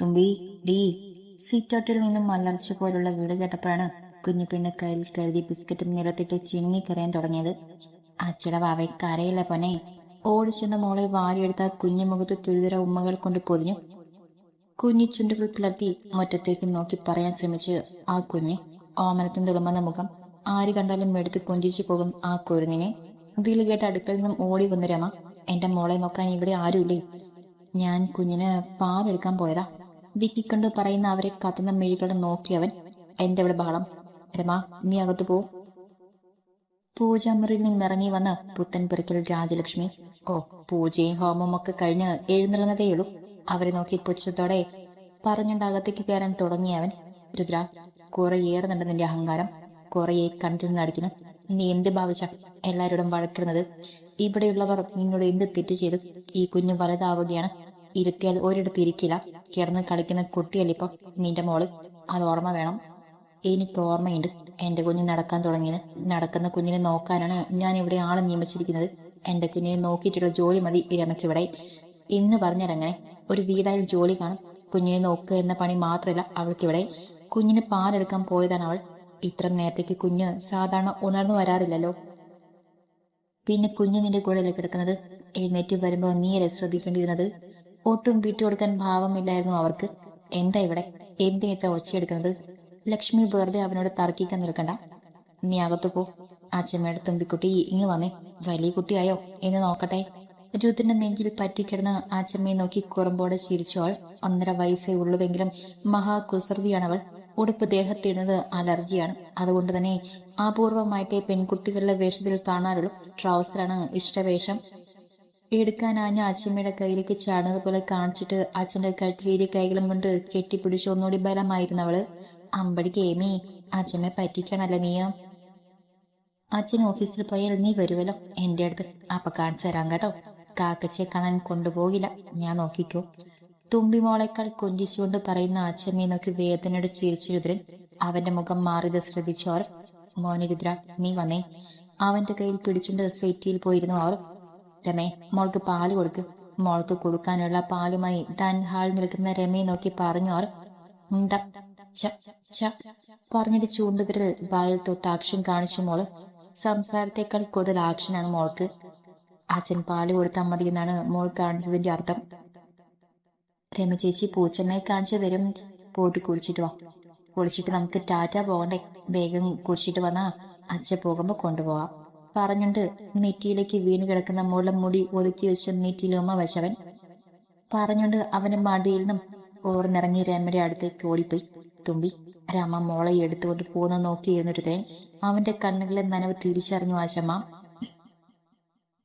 തുമ്പി ഡീ സീറ്റോട്ടിൽ നിന്നും മല്ലർച്ച പോലുള്ള വീട് കേട്ടപ്പോഴാണ് കുഞ്ഞു പെണ്ണ് കയ്യിൽ കരുതി ബിസ്ക്കറ്റും നിലത്തിട്ട് ചിണുങ്ങിക്കരയാൻ തുടങ്ങിയത്. അച്ചട വാവെ കരയില്ല പൊന്നെ? ഓടിച്ചെന്ന മോളെ വാരിയെടുത്ത കുഞ്ഞു മുഖത്ത് തുരിതര ഉമ്മകൾ കൊണ്ട് പൊതിഞ്ഞു. കുഞ്ഞു ചുണ്ടുകൾ പിളർത്തി മുറ്റത്തേക്ക് നോക്കി പറയാൻ ശ്രമിച്ച് ആ കുഞ്ഞ് ഓമനത്തിന് തുളുമ്പുന്ന മുഖം ആര് കണ്ടാലും എടുത്ത് കൊഞ്ചിച്ചു പോകും ആ കുരുന്നിനെ. വിളി കേട്ട അടുക്കൽ നിന്നും ഓടി വന്നു രമ. എന്റെ മോളെ നോക്കാൻ ഇവിടെ ആരുമില്ലേ? ഞാൻ കുഞ്ഞിന് പാലെടുക്കാൻ പോയതാ. വിക്കിക്കൊണ്ട് പറയുന്ന അവരെ കത്തുന്ന മെഴികളെ നോക്കിയവൻ എന്റെ അവിടെ ബഹളം. രമ നീ അകത്തു പോ. പൂജാമുറിയിൽ നിന്നിറങ്ങി വന്ന പുത്തൻ പെറുക്കൽ രാജലക്ഷ്മി ഓ പൂജയും ഹോമവും ഒക്കെ കഴിഞ്ഞ് എഴുന്നള്ളുന്നതേയുള്ളൂ അവരെ നോക്കി പുച്ഛത്തോടെ പറഞ്ഞുകൊണ്ട് അകത്തേക്ക് കയറാൻ തുടങ്ങിയവൻ രുദ്ര കുറെ ഏറുന്നുണ്ട് നിന്റെ അഹങ്കാരം. കുറെ കണ്ടിൽ നിന്ന് അടിക്കുന്നു നീ എന്ത് ഭാവിച്ച എല്ലാവരോടും വഴക്കിടുന്നത്? ഇവിടെയുള്ളവർ നിന്നോട് എന്ത് തെറ്റ് ചെയ്തു? ഈ കുഞ്ഞു വലുതാവുകയാണ്. ഇരുത്തിയാൽ ഒരിടത്ത് ഇരിക്കില്ല. കിടന്ന് കളിക്കുന്ന കുട്ടിയല്ലിപ്പോ നിന്റെ മോൾ? അത് ഓർമ്മ വേണം. എനിക്ക് ഓർമ്മയുണ്ട്. എന്റെ കുഞ്ഞ് നടക്കാൻ തുടങ്ങിയത്. നടക്കുന്ന കുഞ്ഞിനെ നോക്കാനാണ് ഞാൻ ഇവിടെ ആളെ നിയമിച്ചിരിക്കുന്നത്. എന്റെ കുഞ്ഞിനെ നോക്കിയിട്ടുള്ള ജോലി മതി രമയ്ക്കിവിടെ ഇന്ന് പറഞ്ഞിറങ്ങനെ ഒരു വീടായി ജോലി കാണും. കുഞ്ഞിനെ നോക്കുക എന്ന പണി മാത്രമല്ല അവൾക്കിവിടെ കുഞ്ഞിന് പാലെടുക്കാൻ പോയതാണ് അവൾ. ഇത്ര നേരത്തേക്ക് കുഞ്ഞ് സാധാരണ ഉണർന്നു വരാറില്ലല്ലോ. പിന്നെ കുഞ്ഞ് നിന്റെ കൂടെ കിടക്കുന്നത്? എഴുന്നേറ്റ് വരുമ്പോ നീയല്ലേ ശ്രദ്ധിക്കേണ്ടിയിരുന്നത്? ഒട്ടും വിട്ടുകൊടുക്കാൻ ഭാവമില്ലായിരുന്നു അവർക്ക്. എന്താ ഇവിടെ? എന്തിന് ഇത്ര ഒച്ചയെടുക്കുന്നത്? ലക്ഷ്മി വെറുതെ അവനോട് തർക്കിക്കാൻ നിൽക്കണ്ട. നീ അകത്തു പോ. അച്ഛമ്മയുടെ തുമ്പിക്കുട്ടി ഇങ്ങ് വന്നേ. വലിയ കുട്ടിയായോ? എന്ന് നോക്കട്ടെ. രുദ്രന്റെ നെഞ്ചിൽ പറ്റിക്കിടന്ന് അച്ഛമ്മയെ നോക്കി കുറമ്പോടെ ചിരിച്ചോൾ ഒന്നര വയസ്സേ ഉള്ളുവെങ്കിലും മഹാകുസൃതിയാണവൾ. ഉടുപ്പ് ദേഹത്തിടുന്നത് അലർജിയാണ്. അതുകൊണ്ട് തന്നെ അപൂർവമായിട്ടേ പെൺകുട്ടികളുടെ വേഷത്തിൽ കാണാറുള്ളൂ. ട്രൗസറാണ് ഇഷ്ടവേഷം. എടുക്കാനാഞ്ഞ അച്ഛമ്മയുടെ കയ്യിലേക്ക് ചാടുന്നത് പോലെ കാണിച്ചിട്ട് അച്ഛന്റെ കഴുത്തിൽ ഇരു കൈകളും കൊണ്ട് കെട്ടിപ്പിടിച്ച് ഒന്നുകൂടി ബലമായിരുന്നു അവൾ അമ്പടിക്ക് ഏമി അച്ഛമ്മയെ പറ്റിക്കണല്ല നീയോ? അച്ഛൻ ഓഫീസിൽ പോയാൽ നീ വരുമല്ലോ എന്റെ അടുത്ത്. അപ്പൊ കാണിച്ചു തരാം കേട്ടോ. കാക്കച്ചയെ കാണാൻ കൊണ്ടുപോകില്ല. ഞാൻ നോക്കിക്കോ. തുമ്പി മോളേക്കാൾ കൊഞ്ചിച്ചുകൊണ്ട് പറയുന്ന അച്ഛമ്മയെ നോക്കി വേദനയുടെ ചിരിച്ചിരുദ്രൻ അവന്റെ മുഖം മാറിയത് ശ്രദ്ധിച്ചോർ മോനിരുദ്ര നീ വന്നേ. അവന്റെ കയ്യിൽ പിടിച്ചുകൊണ്ട് സെറ്റിയിൽ പോയിരുന്നു അവർ. രമേ മോൾക്ക് പാൽ കൊടുക്ക്. മോൾക്ക് കൊടുക്കാനുള്ള പാലുമായി ഡാൻ ഹാൾ നിൽക്കുന്ന രമയെ നോക്കി പറഞ്ഞു അവർ പറഞ്ഞിട്ട് ചൂണ്ടുവിരൽ വായിൽ തൊട്ട് ആക്ഷൻ കാണിച്ചു മോൾ. സംസാരത്തേക്കാൾ കൂടുതൽ ആക്ഷനാണ് മോൾക്ക്. അച്ഛൻ പാൽ കൊടുത്താൽ മതി എന്നാണ് മോൾ കാണിച്ചതിന്റെ അർത്ഥം. രമ ചേച്ചി പൂച്ചമ്മയെ കാണിച്ചു തരും. പോയിട്ട് കുളിച്ചിട്ട് വാ. കുളിച്ചിട്ട് നമുക്ക് ടാറ്റ പോകണ്ടേ. വേഗം കുളിച്ചിട്ട് വന്നാ അച്ഛ പോകുമ്പോ കൊണ്ടുപോവാം. പറഞ്ഞുകൊണ്ട് നെറ്റിയിലേക്ക് വീണ് കിടക്കുന്ന മുള്ള മുടി ഒതുക്കി വെച്ച നെറ്റിയിലുമ്മ വശവൻ പറഞ്ഞുകൊണ്ട് അവന്റെ മടിയിൽ നിന്നും ഓർന്നിറങ്ങി രമയുടെ അടുത്തേക്ക് ഓടിപ്പോയി. തുമ്പി രാമ മോളെ എടുത്തുകൊണ്ട് പോകുന്ന നോക്കിയിരുന്നൊരു തേൻ അവന്റെ കണ്ണുകളിലെ നനവ് തിരിച്ചറിഞ്ഞു ആശമ്മ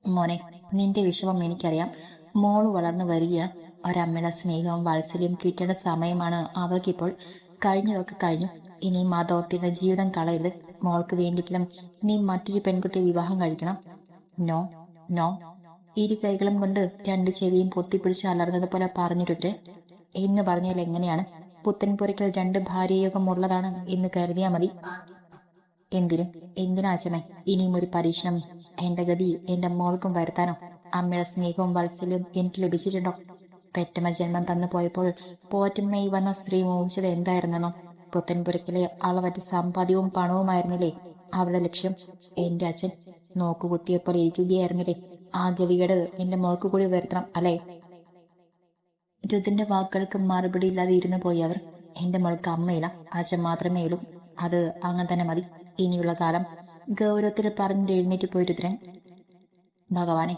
മോനെ നിന്റെ വിഷമം എനിക്കറിയാം. മോൾ വളർന്നു വരിക ഒരമ്മയുടെ സ്നേഹവും വാത്സല്യവും കിട്ടേണ്ട സമയമാണ് അവൾക്കിപ്പോൾ. കഴിഞ്ഞതൊക്കെ കഴിഞ്ഞു. ഇനിയും മാതോർത്തിയുടെ ജീവിതം കളയരുത്. മോൾക്ക് വേണ്ടിക്കലും നീ മറ്റൊരു പെൺകുട്ടിയെ വിവാഹം കഴിക്കണം. No no. ഇരു കൈകളും കൊണ്ട് രണ്ട് ചെവിയും പൊത്തിപ്പിടിച്ച് അലർന്നത് പോലെ പറഞ്ഞിട്ട് എന്ന് പറഞ്ഞാൽ എങ്ങനെയാണ്? പുത്തൻപുരയ്ക്കൽ രണ്ട് ഭാര്യയോഗം ഉള്ളതാണ് എന്ന് കരുതിയാ മതി. എന്തിനും? എന്തിനാശമേ ഇനിയും ഒരു പരീക്ഷണം. എന്റെ ഗതി എന്റെ മോൾക്കും വരുത്താനോ? അമ്മയുടെ സ്നേഹവും വത്സല്യവും എനിക്ക് ലഭിച്ചിട്ടുണ്ടോ? പെറ്റമ്മ ജന്മം തന്നു പോയപ്പോൾ പോറ്റമ്മയിൽ വന്ന സ്ത്രീ മോഹിച്ചത് എന്തായിരുന്നെന്നോ? പുത്തൻപുരക്കിലെ അളവറ്റ സമ്പാദ്യവും പണവുമായിരുന്നില്ലേ? അവളുടെ ലക്ഷ്യം എന്റെ അച്ഛൻ നോക്കുകുത്തിയപ്പോൾ ഇരിക്കുകയായിരുന്നില്ലേ? ആ ഗവിയുടെ എന്റെ മോൾക്ക് കൂടി വരുത്തണം അല്ലേ? രുതിന്റെ വാക്കുകൾക്ക് മറുപടി ഇല്ലാതെ ഇരുന്നു പോയി അവർ. എന്റെ മോൾക്ക് അമ്മയില്ല അച്ഛൻ മാത്രമേ ഉള്ളൂ. അത് അങ്ങനെ തന്നെ മതി. ഇനിയുള്ള കാലം ഗൗരവത്തിൽ പറഞ്ഞ് എഴുന്നേറ്റ് പോയി രുദ്രൻ. ഭഗവാനെ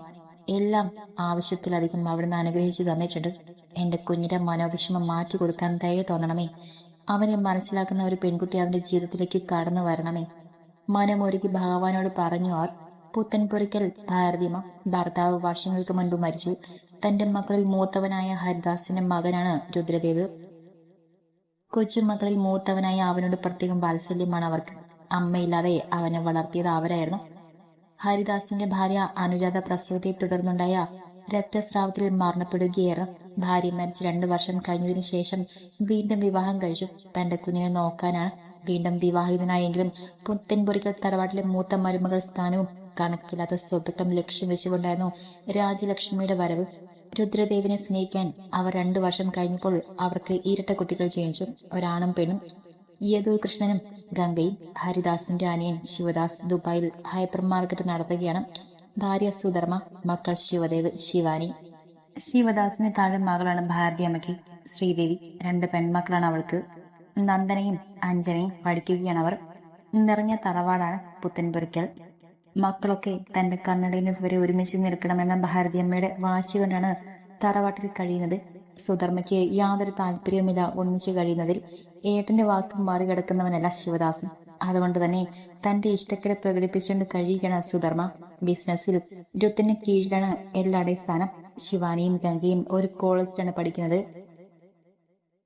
എല്ലാം ആവശ്യത്തിലധികം അവിടുന്ന് അനുഗ്രഹിച്ചു തന്നിട്ടുണ്ട്. എന്റെ കുഞ്ഞിന്റെ മനോവിഷമം മാറ്റി കൊടുക്കാൻ ദയ തോന്നണമേ. അവനെ മനസ്സിലാക്കുന്ന ഒരു പെൺകുട്ടി അവന്റെ ജീവിതത്തിലേക്ക് കടന്നു വരണമേ. മനമൊരുക്കി ഭഗവാനോട് പറഞ്ഞു അവർ പുത്തൻപുരയ്ക്കൽ ഭാരതിമ ഭർത്താവ് വർഷങ്ങൾക്ക് മുൻപ് മരിച്ചു. തന്റെ മക്കളിൽ മൂത്തവനായ ഹരിദാസിന്റെ മകനാണ് രുദ്രദേവ്. കൊച്ചുമക്കളിൽ മൂത്തവനായ അവനോട് പ്രത്യേകം വാത്സല്യമാണ് അവർക്ക്. അമ്മയില്ലാതെ അവനെ വളർത്തിയത് അവരായിരുന്നു. ഹരിദാസിന്റെ ഭാര്യ അനുരാധ പ്രസവത്തെ തുടർന്നുണ്ടായ രക്തസ്രാവത്തിൽ മരണപ്പെടുകയായിരുന്നു ഭാര്യ മരിച്ച് രണ്ടു വർഷം കഴിഞ്ഞതിനു ശേഷം വീണ്ടും വിവാഹം കഴിച്ചു. തന്റെ കുഞ്ഞിനെ നോക്കാനാണ് വീണ്ടും വിവാഹിതനായെങ്കിലും പുത്തൻപൊരിക്കൽ തറവാട്ടിലെ മൂത്ത മരുമകൾ സ്ഥാനവും കണക്കില്ലാത്ത സ്വത്തുക്കളും ലക്ഷ്യം വെച്ചുകൊണ്ടായിരുന്നു രാജലക്ഷ്മിയുടെ വരവ്. രുദ്രദേവിനെ സ്നേഹിക്കാൻ അവർ രണ്ടു വർഷം കഴിഞ്ഞപ്പോൾ അവർക്ക് ഇരട്ട കുട്ടികൾ ജനിച്ചു. ഒരാണും പെണ്ണും. യദുകൃഷ്ണനും ഗംഗയും ഹരിദാസിന്റെ അനിയൻ ശിവദാസ് ദുബായിൽ ഹൈപ്പർ മാർക്കറ്റ് നടത്തുകയാണ്. ഭാര്യ സുധർമ്മ മക്കൾ ശിവദേവ് ശിവാനി. ശിവദാസിന് താഴെ മകളാണ് ഭാരതിയമ്മയ്ക്ക് ശ്രീദേവി. രണ്ട് പെൺമക്കളാണ് അവൾക്ക്. നന്ദനയും അഞ്ജനയും പഠിക്കുകയാണ് അവർ നിറഞ്ഞ തറവാടാണ് പുത്തൻപുരയ്ക്കൽ മക്കളൊക്കെ തന്റെ കണ്ണടയിൽ വരെ ഒരുമിച്ച് നിൽക്കണമെന്ന ഭാരതിയമ്മയുടെ വാശി കൊണ്ടാണ് തറവാട്ടിൽ കഴിയുന്നത്. സുധർമ്മയ്ക്ക് യാതൊരു താല്പര്യവുമില്ല ഒന്നിച്ചു കഴിയുന്നതിൽ. ഏട്ടന്റെ വാക്ക് മറികടക്കുന്നവനല്ല ശിവദാസൻ. അതുകൊണ്ട് തന്നെ തന്റെ ഇഷ്ടക്കേട് പ്രകടിപ്പിച്ചുകൊണ്ട് കഴിയുകയാണ് സുധർമ്മ. ബിസിനസ്സിൽ ഇരുപത്തിന് കീഴിലാണ് എല്ലാവരുടെയും സ്ഥാനം. ശിവാനിയും ഗംഗയും ഒരു കോളേജിലാണ് പഠിക്കുന്നത്.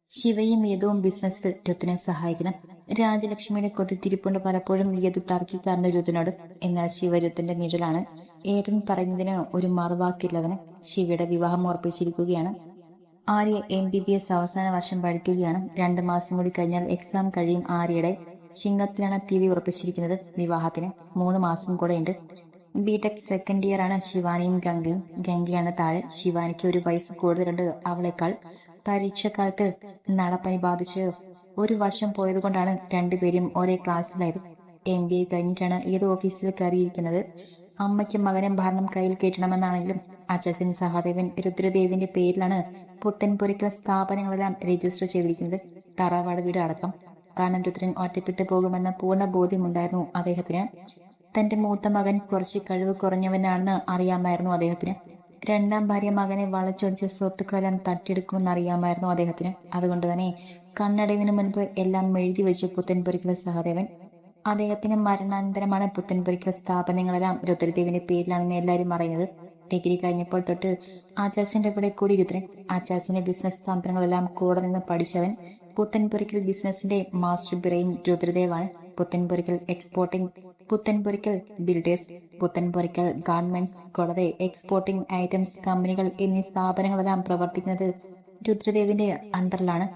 ശിവയും യദുവും ബിസിനസ്സിൽ രുത്തിനെ സഹായിക്കണം. രാജലക്ഷ്മിയുടെ കൊതിത്തിരിപ്പുണ്ട് പലപ്പോഴും യദു താർക്കിക്കാരന്റെ രുത്തിനോട് എന്നാൽ ശിവരുത്തിന്റെ നിഴലാണ്. ഏട്ടൻ പറയുന്നതിന് ഒരു മറുവാക്കില്ലവന് ശിവയുടെ വിവാഹം ഉറപ്പിച്ചിരിക്കുകയാണ്. Arya M B B S അവസാന വർഷം പഠിക്കുകയാണ്. രണ്ട് മാസം കൂടി കഴിഞ്ഞാൽ എക്സാം കഴിയും ആര്യയുടെ ചിങ്ങത്തിലാണ് തീയതി ഉറപ്പിച്ചിരിക്കുന്നത് വിവാഹത്തിന്. മൂന്ന് മാസം കൂടെ ഉണ്ട്. ബിടെക് സെക്കൻഡ് ഇയർ ആണ് ശിവാനിയും ഗംഗയും. ഗംഗയാണ് താഴെ. ശിവാനിക്ക് ഒരു വയസ്സ് കൂടുതലുണ്ട്. അവളെക്കാൾ പരീക്ഷക്കാലത്ത് നടപ്പനി ബാധിച്ച് ഒരു വർഷം പോയത് കൊണ്ടാണ് രണ്ടുപേരും ഒരേ ക്ലാസ്സിലായത്. എം ബി എ കഴിഞ്ഞിട്ടാണ് ഏത് ഓഫീസിൽ കയറിയിരിക്കുന്നത്. അമ്മയ്ക്കും മകനും ഭരണം കയ്യിൽ കയറ്റണമെന്നാണെങ്കിലും അച്ഛൻ സഹദേവൻ രുദ്രദേവിന്റെ പേരിലാണ് പുത്തൻപുരയ്ക്കൽ സ്ഥാപനങ്ങളെല്ലാം രജിസ്റ്റർ ചെയ്തിരിക്കുന്നത് തറവാട് വീട് അടക്കം. കാരണം രുദ്രൻ ഒറ്റപ്പെട്ടു പോകുമെന്ന പൂർണ ബോധ്യമുണ്ടായിരുന്നു അദ്ദേഹത്തിന്. തന്റെ മൂത്ത മകൻ കുറച്ച് കഴിവ് കുറഞ്ഞവനാണെന്ന് അറിയാമായിരുന്നു അദ്ദേഹത്തിന്. രണ്ടാം ഭാര്യ മകനെ വളച്ചൊടിച്ച് സ്വത്തുക്കളെല്ലാം തട്ടിയെടുക്കുമെന്ന് അറിയാമായിരുന്നു അദ്ദേഹത്തിന്. അതുകൊണ്ട് തന്നെ കണ്ണടവിന് മുൻപ് എല്ലാം എഴുതി വെച്ചു പുത്തൻപുരിക്കൽ സഹദേവൻ അദ്ദേഹത്തിന് മരണാനന്തരമാണ് പുത്തൻപുരിക്കൽ സ്ഥാപനങ്ങളെല്ലാം രുദ്രദേവിന്റെ പേരിലാണെന്ന് എല്ലാവരും അറിയുന്നത്. ഡിഗ്രി കഴിഞ്ഞപ്പോൾ തൊട്ട് ആചാസിന്റെ കൂടെ കൂടി രുദ്രൻ ആചാസിന്റെ ബിസിനസ് സ്ഥാപനങ്ങളെല്ലാം കൂടെ നിന്ന് പഠിച്ചവൻ പുത്തൻപുരിക്കൽ ബിസിനസിന്റെ master brain രുദ്രദേവാണ്. Puthenpurackal exporting Puthenpurackal builders Puthenpurackal governments കൂടാതെ എക്സ്പോർട്ടിംഗ് ഐറ്റംസ് കമ്പനികൾ എന്നീ സ്ഥാപനങ്ങളെല്ലാം പ്രവർത്തിക്കുന്നത് രുദ്രദേവിന്റെ അണ്ടറിലാണ്.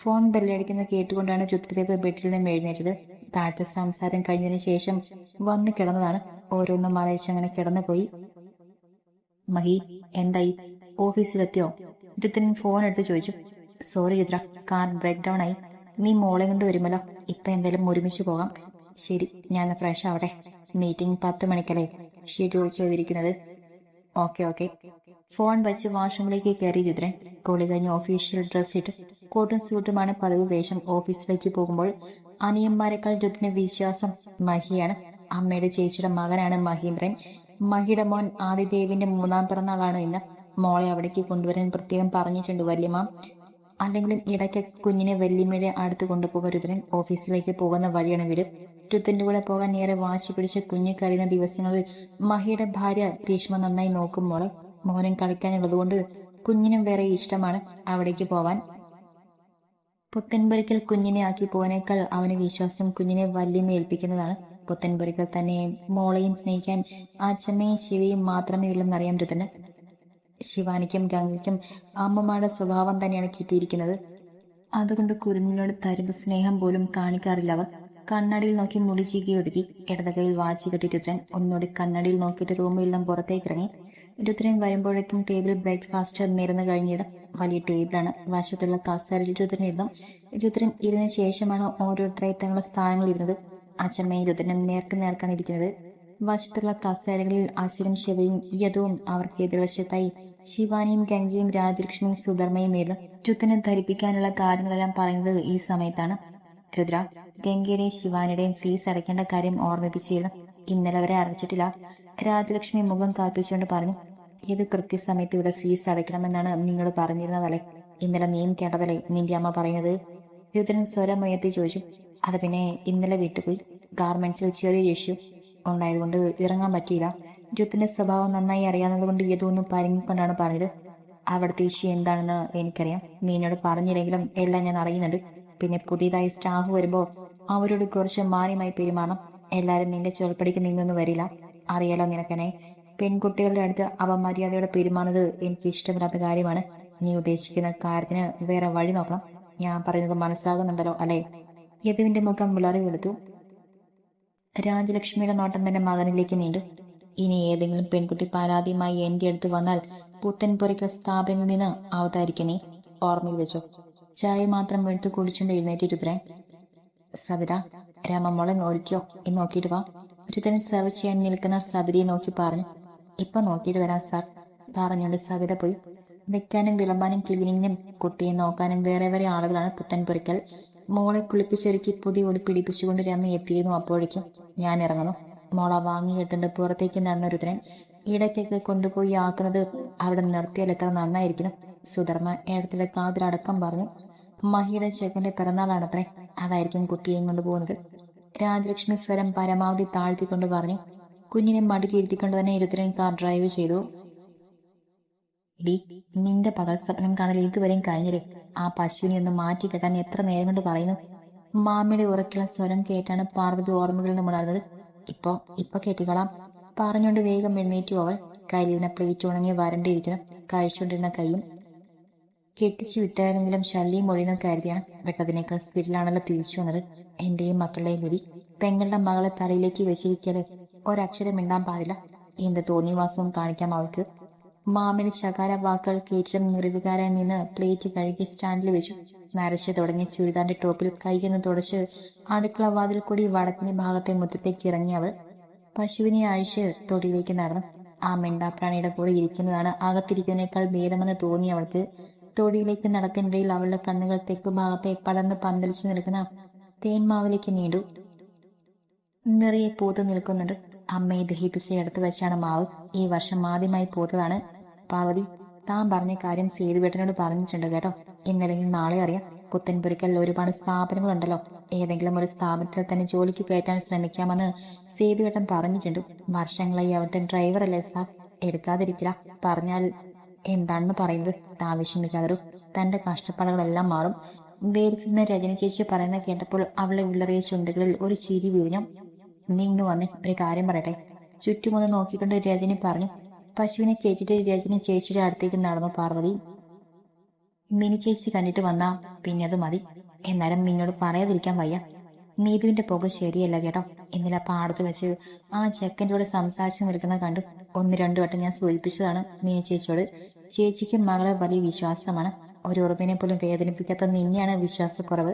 ഫോൺ ബെല്ലടിക്കുന്നത് കേട്ടുകൊണ്ടാണ് രുദ്രദേവ് ബെഡിൽ നിന്ന് എഴുന്നേറ്റത്. താഴത്തെ സംസാരം കഴിഞ്ഞതിന് ശേഷം വന്നു കിടന്നതാണ്. ഓരോന്നും ആലോചിച്ച് അങ്ങനെ കിടന്നുപോയി. മഹി എന്തായി? ഓഫീസിലെത്തിയോ? രുദ്രൻ ഫോൺ എടുത്ത് ചോദിച്ചു. Sorry Rudra car break down ആയി. നീ മോളെ കൊണ്ട് വരുമല്ലോ. ഇപ്പൊ എന്തായാലും ഒരുമിച്ച് പോകാം. ശരി ഞാൻ ഫ്രഷ് ആവട്ടെ. മീറ്റിംഗ് പത്ത് മണിക്കല്ലേ ഷെഡ്യൂൾ ചെയ്തിരിക്കുന്നത്. Okay okay. ഫോൺ വെച്ച് വാഷ്റൂമിലേക്ക് കയറി രുദ്രൻ. കോളി കഴിഞ്ഞ് ഒഫീഷ്യൽ ഡ്രസ് ഇട്ട് കോട്ടും സ്യൂട്ടുമാണ് പതിവ് വേഷം ഓഫീസിലേക്ക് പോകുമ്പോൾ അനിയന്മാരെക്കാൾ രുദ്രന് വിശ്വാസം മഹിയാണ്. അമ്മയുടെ ചേച്ചിയുടെ മകനാണ് മഹീന്ദ്രൻ. മഹിയുടെ മോൻ ആദിദേവിന്റെ മൂന്നാം പിറന്നാളാണ് ഇന്ന്. മോളെ അവിടേക്ക് കൊണ്ടുവരാൻ പ്രത്യേകം പറഞ്ഞിട്ടുണ്ട് വല്യമ്മ. അല്ലെങ്കിലും ഇടയ്ക്ക് കുഞ്ഞിനെ വല്യമ്മയുടെ അടുത്ത് കൊണ്ടുപോകും ഓഫീസിലേക്ക് പോകുന്ന വഴിയാണ് വീട്. രുദ്രന്റെ കൂടെ പോകാൻ ഏറെ വാശി പിടിച്ച് കുഞ്ഞു കരയുന്ന ദിവസങ്ങളിൽ മഹിയുടെ ഭാര്യ ഗ്രീഷ്മ നന്നായി നോക്കും മോളെ. മോനും കളിക്കാനുള്ളതുകൊണ്ട് കുഞ്ഞിനും വേറെ ഇഷ്ടമാണ് അവിടേക്ക് പോവാൻ. പുത്തൻപൊരിക്കൽ കുഞ്ഞിനെ ആക്കി പോകാനേക്കാൾ അവന് വിശ്വാസം കുഞ്ഞിനെ വല്യമ്മ ഏൽപ്പിക്കുന്നതാണ്. പുത്തൻപൊരിക്കൽ തന്നെ മോളെയും സ്നേഹിക്കാൻ അച്ഛമ്മയും ശിവയും മാത്രമേ ഉള്ളെന്നറിയാൻ പറ്റുന്നു ശിവാനിക്കും ഗംഗയ്ക്കും അമ്മമാരുടെ സ്വഭാവം തന്നെയാണ് കിട്ടിയിരിക്കുന്നത്. അതുകൊണ്ട് കുരുന്നിനോട് തരുമ്പ് സ്നേഹം പോലും കാണിക്കാറില്ല അവർ. കണ്ണടിയിൽ നോക്കി മുടി ചീകി ഒതുക്കി ഇടത കൈയിൽ വാച്ച് കെട്ടി രുദ്രൻ ഒന്നുകൂടി കണ്ണടിയിൽ നോക്കിയിട്ട് റൂമിൽ നിന്നും പുറത്തേക്ക് ഇറങ്ങി. രുദ്രൻ വരുമ്പോഴേക്കും ടേബിൾ ബ്രേക്ക്ഫാസ്റ്റ് നിരന്നു കഴിഞ്ഞിടം. വലിയ ടേബിളാണ് വശത്തുള്ള കസേരയിൽ രുദ്രൻ ഇരുന്നു. രുദ്രൻ ഇരുന്ന ശേഷമാണ് ഓരോരുത്തരായി തങ്ങളുടെ സ്ഥാനങ്ങളിൽ ഇരുന്നത്. അച്ഛമ്മയും രുദ്രനും നേർക്ക് നേർക്കാണ് ഇരിക്കുന്നത്. വശത്തുള്ള കസേരകളിൽ അശ്വരും ശിവയും യദുവും അവർക്ക് എതിർവശത്തായി ശിവാനിയും ഗംഗയും രാജലക്ഷ്മിയും സുധർമ്മയും നേരിടും രുദ്രനെ ധരിപ്പിക്കാനുള്ള കാര്യങ്ങളെല്ലാം പറയുന്നത് ഈ സമയത്താണ്. രുദ്ര ഗംഗയുടെയും ശിവാനിയുടെയും ഫീസ് അടയ്ക്കേണ്ട കാര്യം ഓർമ്മിപ്പിച്ചിരുന്നു. ഇന്നലെ വരെ അറിയിച്ചിട്ടില്ല. രാജലക്ഷ്മി മുഖം കാൽപ്പിച്ചുകൊണ്ട് പറഞ്ഞു ഇത് കൃത്യസമയത്ത് ഇവിടെ ഫീസ് അടയ്ക്കണമെന്നാണ് നിങ്ങൾ പറഞ്ഞിരുന്നതല്ലേ? ഇന്നലെ നീയും കേട്ടതല്ലേ നിന്റെ അമ്മ പറയുന്നത്? രുദ്രൻ സ്വരം ഉയർത്തി ചോദിച്ചു അത് പിന്നെ ഇന്നലെ വിട്ടുപോയി ഗാർമെന്റ്സിൽ ചെറിയ ഇഷ്യൂ ഉണ്ടായതുകൊണ്ട് ഇറങ്ങാൻ പറ്റിയില്ല. രുദ്രന്റെ സ്വഭാവം നന്നായി അറിയാവുന്നത് കൊണ്ട് ഏതൊന്നും പരിങ്ങിക്കൊണ്ടാണ് പറഞ്ഞത്. അവിടുത്തെ ഇഷ്യൂ എന്താണെന്ന് എനിക്കറിയാം. നീ എന്നോട് പറഞ്ഞില്ലെങ്കിലും എല്ലാം ഞാൻ അറിയുന്നുണ്ട്. പിന്നെ പുതിയതായി സ്റ്റാഫ് വരുമ്പോൾ അവരോട് കുറച്ച് മാന്യമായി പെരുമാറണം. എല്ലാരും നിന്റെ ചുവൽപ്പടിക്ക് നിന്നൊന്നും വരില്ല. അറിയാലോ നിനക്കനെ പെൺകുട്ടികളുടെ അടുത്ത് അപമര്യാദയോടെ പെരുമാറുന്നത് എനിക്ക് ഇഷ്ടമില്ലാത്ത കാര്യമാണ്. നീ ഉദ്ദേശിക്കുന്ന കാര്യത്തിന് വേറെ വഴി നോക്കണം. ഞാൻ പറയുന്നത് മനസ്സിലാകുന്നുണ്ടല്ലോ അല്ലേ? യദുവിന്റെ മുഖം വിളറി വെളുത്തു. രാജലക്ഷ്മിയുടെ നോട്ടം തന്റെ മകനിലേക്ക് നീണ്ടു. ഇനി ഏതെങ്കിലും പെൺകുട്ടി പരാതിയുമായി എന്റെ അടുത്ത് വന്നാൽ പുത്തൻ സ്ഥാപനങ്ങളിൽ നിന്ന് ഔട്ടായിരിക്കും നീ. ഓർമ്മയിൽ വെച്ചോ. ചായ മാത്രം എടുത്ത് കുടിച്ചുകൊണ്ട് എഴുന്നേറ്റ് രുദ്രൻ സവിത രാമമോളെ നോക്കിയോ എന്ന് നോക്കിയിട്ട് വാ. രുദ്രൻ സെർവ് ചെയ്യാൻ നിൽക്കുന്ന സവിതയെ നോക്കി പറഞ്ഞു. ഇപ്പൊ നോക്കിയിട്ട് വരാം സാർ പറഞ്ഞുകൊണ്ട് സവിത പോയി. വെക്കാനും വിളമ്പാനും ക്ലീനിങ്ങിനും കുട്ടിയെ നോക്കാനും വേറെ വേറെ ആളുകളാണ് പുത്തൻ പൊരിക്കൽ മോളെ കുളിപ്പിച്ചൊരുക്കി പുതിയ ഉടുപ്പ് പിടിപ്പിച്ചുകൊണ്ട് രമ എത്തിയിരുന്നു അപ്പോഴേക്കും. ഞാൻ ഇറങ്ങുന്നു. മോളെ വാങ്ങിയെടുത്തുകൊണ്ട് പുറത്തേക്ക് നടന്ന രുദ്രൻ ഇടയ്ക്കൊക്കെ കൊണ്ടുപോയി ആക്കുന്നത് അവിടെ നിർത്തിയാൽ എത്ര നന്നായിരിക്കണം. സുധർമ്മ ഏടത്തിയുടെ കാതിലടക്കം പറഞ്ഞു മഹിയുടെ ചെക്കന്റെ പിറന്നാളാണത്രേ. അതായിരിക്കും കുട്ടിയെയും കൊണ്ടുപോകുന്നത് രാജലക്ഷ്മി സ്വരം പരമാവധി താഴ്ത്തിക്കൊണ്ട് പറഞ്ഞു കുഞ്ഞിനെ മടിക്കിരുത്തിക്കൊണ്ട് തന്നെ ഇരുത്തരൻ കാർ ഡ്രൈവ് ചെയ്തു. ഡി നിന്റെ പകൽ സ്വപ്നം കാണൽ ഇതുവരെയും കഴിഞ്ഞില്ലേ? ആ പശുവിനെ ഒന്ന് മാറ്റി കെട്ടാൻ എത്ര നേരം കൊണ്ട് പറയുന്നു? മാമിയുടെ ഉറക്കുള്ള സ്വരം കേട്ടാണ് പാർവതി ഓർമ്മകളിൽ നിന്ന് ഉണർന്നത് ഇപ്പൊ ഇപ്പൊ കേട്ടിക്കോളാം. പറഞ്ഞുകൊണ്ട് വേഗം എഴുന്നേറ്റു അവൾ. കയ്യിലിരുന്ന പ്ലേറ്റ് ഉണങ്ങി വരണ്ടിയിരിക്കണം കഴിച്ചുകൊണ്ടിരുന്ന കൈയും കെട്ടിച്ചു വിട്ടായിരുന്നെങ്കിലും ശല്യം ഒഴിയുന്ന കരുതിയാണ്. വെട്ടതിനേക്കാൾ സ്പീഡിലാണല്ലോ തിരിച്ചു വന്നത്. എന്റെയും മക്കളുടെയും വിധി പെങ്ങളുടെ മകളെ തലയിലേക്ക് വെച്ചിരിക്കൽ ഒരക്ഷരം മിണ്ടാൻ പാടില്ല. എന്ത് തോന്നിവാസവും കാണിക്കാം അവൾക്ക്. മാമിന് ശകാര വാക്കുകൾ കേട്ടിട്ടും നിർവികാരായി നിന്ന് പ്ലേറ്റ് കഴുകി സ്റ്റാൻഡിൽ വെച്ചു. നരച്ച് തുടങ്ങി ചുരിദാന്റെ ടോപ്പിൽ കൈകൊന്ന് തുടച്ച് അടുക്കള വാതിൽ കൂടി വടക്കിന്റെ ഭാഗത്തെ മുറ്റത്തേക്ക് ഇറങ്ങി അവൾ പശുവിനെ അഴിച്ച് തൊടിയിലേക്ക് നടന്നു. ആ മിണ്ടാപ്രാണിയുടെ കൂടെ ഇരിക്കുന്നതാണ് അകത്തിരിക്കുന്നതിനേക്കാൾ ഭേദമെന്ന് തോന്നി അവൾക്ക്. തൊടിയിലേക്ക് നടക്കുന്നിടയിൽ അവളുടെ കണ്ണുകൾ തെക്ക് ഭാഗത്തെ പടർന്ന് പന്തലിച്ചു നിൽക്കുന്ന തേന്മാവിലേക്ക് നീണ്ടു നിറയെ പൂത്ത് നിൽക്കുന്നുണ്ട്. അമ്മയെ ദഹിപ്പിച്ച് എടുത്തു വെച്ചാണ് മാവ് ഈ വർഷം ആദ്യമായി പൂത്തതാണ്. പാർവതി താൻ പറഞ്ഞ കാര്യം സേതുവേട്ടനോട് പറഞ്ഞിട്ടുണ്ട് കേട്ടോ. ഇന്നല്ലെങ്കിൽ നാളെ അറിയാം. പുത്തൻപുരിക്കൽ ഒരുപാട് സ്ഥാപനങ്ങളുണ്ടല്ലോ. ഏതെങ്കിലും ഒരു സ്ഥാപനത്തിൽ തന്നെ ജോലിക്ക് കയറ്റാൻ ശ്രമിക്കാമെന്ന് സേതുവേട്ടൻ പറഞ്ഞിട്ടുണ്ട്. വർഷങ്ങളായി അവിടുത്തെ ഡ്രൈവർ അല്ലേ സാർ എടുക്കാതിരിക്കില്ല. പറഞ്ഞാൽ എന്താണെന്ന് പറയുന്നത് താൻ തന്റെ കഷ്ടപ്പാടുകളെല്ലാം മാറും. വേദിക്കുന്ന രജനി ചേച്ചി പറയുന്ന കേട്ടപ്പോൾ അവളെ ഉള്ളറിയ ചുണ്ടുകളിൽ ഒരു ചിരി വീഞ്ഞു നീ ഇങ്ങ് വന്ന് ഒരു കാര്യം പറയട്ടെ. ചുറ്റുമൊന്ന് നോക്കിക്കൊണ്ട് രജനി പറഞ്ഞു പശുവിനെ കയറ്റിട്ട് രജനി ചേച്ചിയുടെ അടുത്തേക്ക് നടന്നു പാർവതി. മിനി ചേച്ചി കണ്ടിട്ട് വന്നാ പിന്നെ അത് മതി. എന്നാലും നിന്നോട് പറയാതിരിക്കാൻ വയ്യ. നീതുവിന്റെ പുക ശരിയല്ല കേട്ടോ ഇന്നലെ പാടത്ത് വെച്ച് ആ ചെക്കന്റെ കൂടെ സംസാരിച്ചു നിൽക്കുന്നത് കണ്ട് ഒന്ന് രണ്ടു വട്ടം ഞാൻ സൂചിപ്പിച്ചതാണ് മീന ചേച്ചിയോട്. ചേച്ചിക്ക് മകളെ വലിയ വിശ്വാസമാണ്. ഒരു ഉറപ്പിനെ പോലും വേദനിപ്പിക്കാത്ത നിന്നെയാണ് വിശ്വാസക്കുറവ്.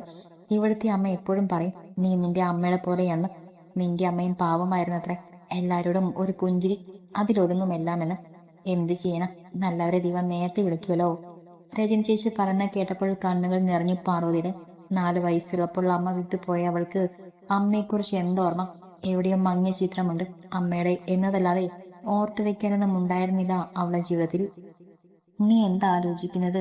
ഇവിടുത്തെ അമ്മ എപ്പോഴും പറയും നീ നിന്റെ അമ്മയുടെ പോലെയാണ്. നിന്റെ അമ്മയും പാവമായിരുന്നു അത്ര എല്ലാവരോടും ഒരു പുഞ്ചിരി അതിലൊതുങ്ങും എല്ലാമെന്ന് എന്ത് ചെയ്യണം? നല്ലവരെ ദൈവം നേരത്തെ വിളിക്കുമല്ലോ. രജൻ ചേച്ചി പറഞ്ഞ കേട്ടപ്പോൾ കണ്ണുകൾ നിറഞ്ഞു പാർവതിയുടെ നാല് വയസ്സുള്ളപ്പോൾ അമ്മ വിട്ടുപോയ അവൾക്ക് അമ്മയെക്കുറിച്ച് എന്തോർമ്മ? എവിടെയോ മങ്ങിയ ചിത്രമുണ്ട്. അമ്മയുടെ എന്നതല്ലാതെ ഓർത്തു വെക്കാനൊന്നും ഉണ്ടായിരുന്നില്ല അവളുടെ ജീവിതത്തിൽ. നീ എന്താ ആലോചിക്കുന്നത്?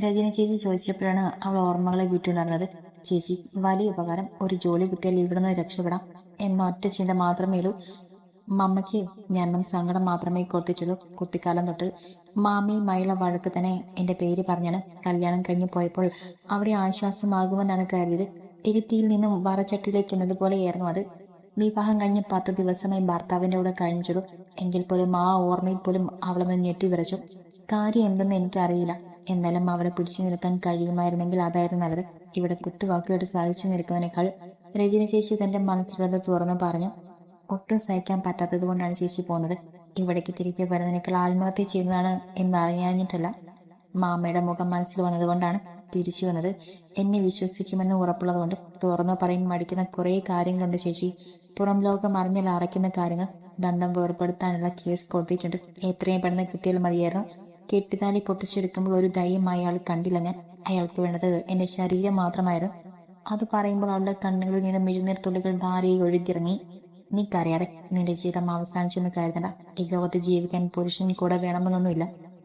രജന ചേച്ചി ചോദിച്ചപ്പോഴാണ് അവൾ ഓർമ്മകളെ വിട്ടുണർന്നത്. ചേച്ചി വലിയ ഉപകാരം. ഒരു ജോലി കിട്ടിയാൽ ഇവിടുന്ന് രക്ഷപ്പെടാം. എന്ന ഒറ്റ ചിന്ത മാത്രമേ ഉള്ളൂ. മമ്മയ്ക്ക് ഞാനും സങ്കടം മാത്രമേ കൊടുത്തിട്ടുള്ളൂ കുട്ടിക്കാലം തൊട്ട് മാമി മൈള വഴക്ക് തന്നെ എന്റെ പേര് പറഞ്ഞാണ് കല്യാണം കഴിഞ്ഞു പോയപ്പോൾ അവിടെ ആശ്വാസമാകുമെന്നാണ് കരുതിയത്. ഇരുത്തിയിൽ നിന്നും വറച്ചട്ടിലേക്ക് എന്നതുപോലെയായിരുന്നു അത്. വിവാഹം കഴിഞ്ഞ് പത്ത് ദിവസമായി ഭർത്താവിന്റെ കൂടെ കഴിഞ്ഞിട്ടുള്ളൂ. എങ്കിൽ പോലും ആ ഓർമ്മയിൽ പോലും അവളൊന്ന് ഞെട്ടി വിറച്ചു. കാര്യം എന്തെന്ന് എനിക്കറിയില്ല. എന്നാലും അവളെ പിടിച്ചു നിൽക്കാൻ കഴിയുമായിരുന്നെങ്കിൽ അതായിരുന്നു നല്ലത്. ഇവിടെ കുത്തുവാക്കിയോട് സാധിച്ചു നിൽക്കുന്നതിനേക്കാൾ രജന ചേച്ചി തന്റെ മനസ്സിലുള്ളത് തുറന്നു പറഞ്ഞു. ഒട്ടും സഹിക്കാൻ പറ്റാത്തത് കൊണ്ടാണ് ചേച്ചി പോകുന്നത്. ഇവിടേക്ക് തിരികെ വരുന്നതിനേക്കാൾ ആത്മഹത്യ ചെയ്യുന്നതാണ് എന്നറിയാഞ്ഞിട്ടല്ല മാമയുടെ മുഖം മനസ്സിൽ വന്നതുകൊണ്ടാണ് തിരിച്ചു വന്നത്. എന്നെ വിശ്വസിക്കുമെന്ന് ഉറപ്പുള്ളത് കൊണ്ട് തുറന്നു പറയും മടിക്കുന്ന കുറെ കാര്യങ്ങളുണ്ട് ചേച്ചി. പുറം ലോകം അറിഞ്ഞാൽ അറയ്ക്കുന്ന കാര്യങ്ങൾ ബന്ധം വേർപ്പെടുത്താനുള്ള കേസ് കൊടുത്തിട്ടുണ്ട്. എത്രയും പെട്ടെന്ന് കുട്ടികൾ മതിയായിരുന്നു. കെട്ടിതാലി പൊട്ടിച്ചെടുക്കുമ്പോൾ ഒരു ധൈര്യം അയാൾ കണ്ടില്ല ഞാൻ. അയാൾക്ക് വേണ്ടത് എന്റെ ശരീരം മാത്രമായിരുന്നു. അത് പറയുമ്പോൾ അവളുടെ കണ്ണുകളിൽ നിന്ന് മിഴുനീർ തുള്ളികൾ ധാരയെ ഒഴുകിയിറങ്ങി. നീക്കറിയാതെ നിന്റെ ജീവിതം അവസാനിച്ചെന്ന് കരുതണ്ട. ഈ ലോകത്ത് ജീവിക്കാൻ പുരുഷൻ കൂടെ വേണമെന്നൊന്നുമില്ല.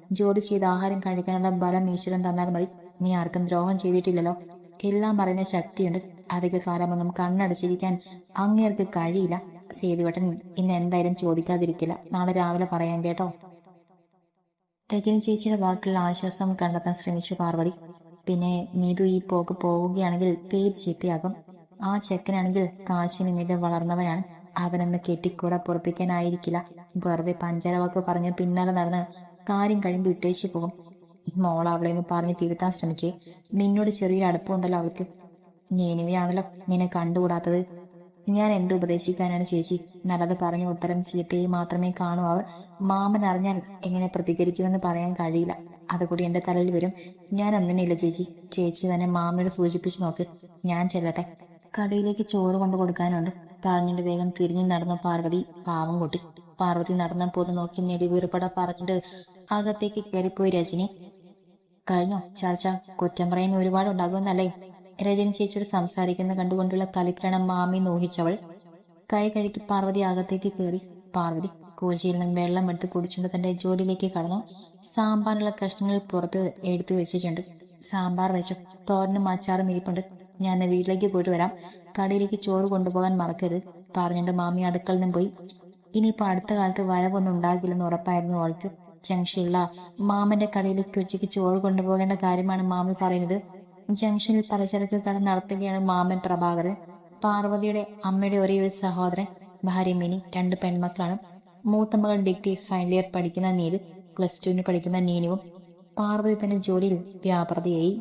ജോലി ചെയ്ത് ആഹാരം കഴിക്കാനുള്ള ബലം ഈശ്വരൻ തന്നാൽ മതി. നീ ആർക്കും ദ്രോഹം ചെയ്തിട്ടില്ലല്ലോ. എല്ലാം പറയുന്ന ശക്തിയുണ്ട്. അധിക കാലമൊന്നും കണ്ണടച്ചിരിക്കാൻ അങ്ങേർക്ക് കഴിയില്ല. സേതുവട്ടൻ ഇന്ന് എന്തായാലും ചോദിക്കാതിരിക്കില്ല. നാളെ രാവിലെ പറയാൻ കേട്ടോ. രജനി ചേച്ചിയുടെ വാക്കുകളിൽ ആശ്വാസം കണ്ടെത്താൻ ശ്രമിച്ചു പാർവതി. പിന്നെ നീതു ഈ പോക്ക് പോവുകയാണെങ്കിൽ പേര് ചീത്തയാകും ആ ചെക്കനാണെങ്കിൽ കാശിന് മീതെ വളർന്നവനാണ്. അവനൊന്ന് കെട്ടിക്കൂടെ പൊറപ്പിക്കാനായിരിക്കില്ല. വെറുതെ പഞ്ചാര വാക്ക് പറഞ്ഞ് പിന്നാലെ നടന്ന് കാര്യം കഴിയുമ്പോൾ ഇട്ടേച്ചു പോകും. മോൾ അവളെ ഒന്ന് പറഞ്ഞ് തിരുത്താൻ ശ്രമിക്കേ. നിന്നോട് ചെറിയൊരു അടുപ്പമുണ്ടല്ലോ അവൾക്ക്. നീനിവയാണല്ലോ നിന്നെ കണ്ടുകൂടാത്തത്. ഞാൻ എന്ത് ഉപദേശിക്കാനാണ് ചേച്ചി? നല്ലത് പറഞ്ഞ ഉത്തരം ചീത്തയെ മാത്രമേ കാണൂ അവൾ. മാമൻ അറിഞ്ഞാൽ എങ്ങനെ പ്രതികരിക്കുമെന്ന് പറയാൻ കഴിയില്ല. അതുകൂടി എന്റെ തലയിൽ വരും. ഞാൻ അങ്ങനെയില്ല ചേച്ചി. ചേച്ചി തന്നെ മാമയോട് സൂചിപ്പിച്ചു നോക്ക്. ഞാൻ ചെല്ലട്ടെ. കടയിലേക്ക് ചോറ് കൊണ്ടു കൊടുക്കാനുണ്ട് പറഞ്ഞിട്ട് വേഗം തിരിഞ്ഞു നടന്ന പാർവതി പാവം കൂട്ടി. പാർവതി നടന്ന പോലും നോക്കി നേടി വീർപ്പട പറഞ്ഞിട്ട് അകത്തേക്ക് കയറിപ്പോയി രജനി. കഴിഞ്ഞോ ചർച്ച കുറ്റം പറയുന്ന ഒരുപാട് ഉണ്ടാകുമെന്നല്ലേ? രജനി ചേച്ചിയോട് സംസാരിക്കുന്ന കണ്ടുകൊണ്ടുള്ള കലിക്കണം മാമി നോഹിച്ചവൾ കൈ കഴുകി പാർവതി അകത്തേക്ക് കയറി പാർവതി കൂജയിൽ നിന്ന് വെള്ളം എടുത്ത് കുടിച്ചുകൊണ്ട് തന്റെ ജോലിയിലേക്ക് കടന്നു. സാമ്പാറുള്ള കഷ്ണങ്ങൾ പുറത്ത് എടുത്തു വെച്ചിട്ടുണ്ട്. സാമ്പാർ വെച്ചു. തോരനും അച്ചാറും ഇരിപ്പുണ്ട്. ഞാൻ വീട്ടിലേക്ക് പോയിട്ട് വരാം. കടയിലേക്ക് ചോറ് കൊണ്ടുപോകാൻ മറക്കരുത് പറഞ്ഞിട്ട് മാമി അടുക്കളിൽ നിന്നും പോയി. ഇനിയിപ്പോ അടുത്ത കാലത്ത് വരവൊന്നും ഉണ്ടാകില്ലെന്ന് ഉറപ്പായിരുന്നു അവൾക്ക് ജംഗ്ഷനിലുള്ള മാമന്റെ കടയിലേക്ക് ഉച്ചയ്ക്ക് ചോറ് കൊണ്ടുപോകേണ്ട കാര്യമാണ് മാമി പറയുന്നത്. ജംഗ്ഷനിൽ പലചരക്ക് കട നടത്തുകയാണ് മാമൻ പ്രഭാകരൻ. പാർവതിയുടെ അമ്മയുടെ ഒരേ ഒരു സഹോദരൻ ഭാര്യ മിനി രണ്ട് പെൺമക്കളാണ്. മൂത്ത മകൾ ഡിഗ്രി ഫൈനൽ ഇയർ പഠിക്കുന്ന നീര് പ്ലസ് ടുവിന് പഠിക്കുന്ന നീനുവും പാർവതി തന്റെ ജോലിയിൽ വ്യാപൃതയായി.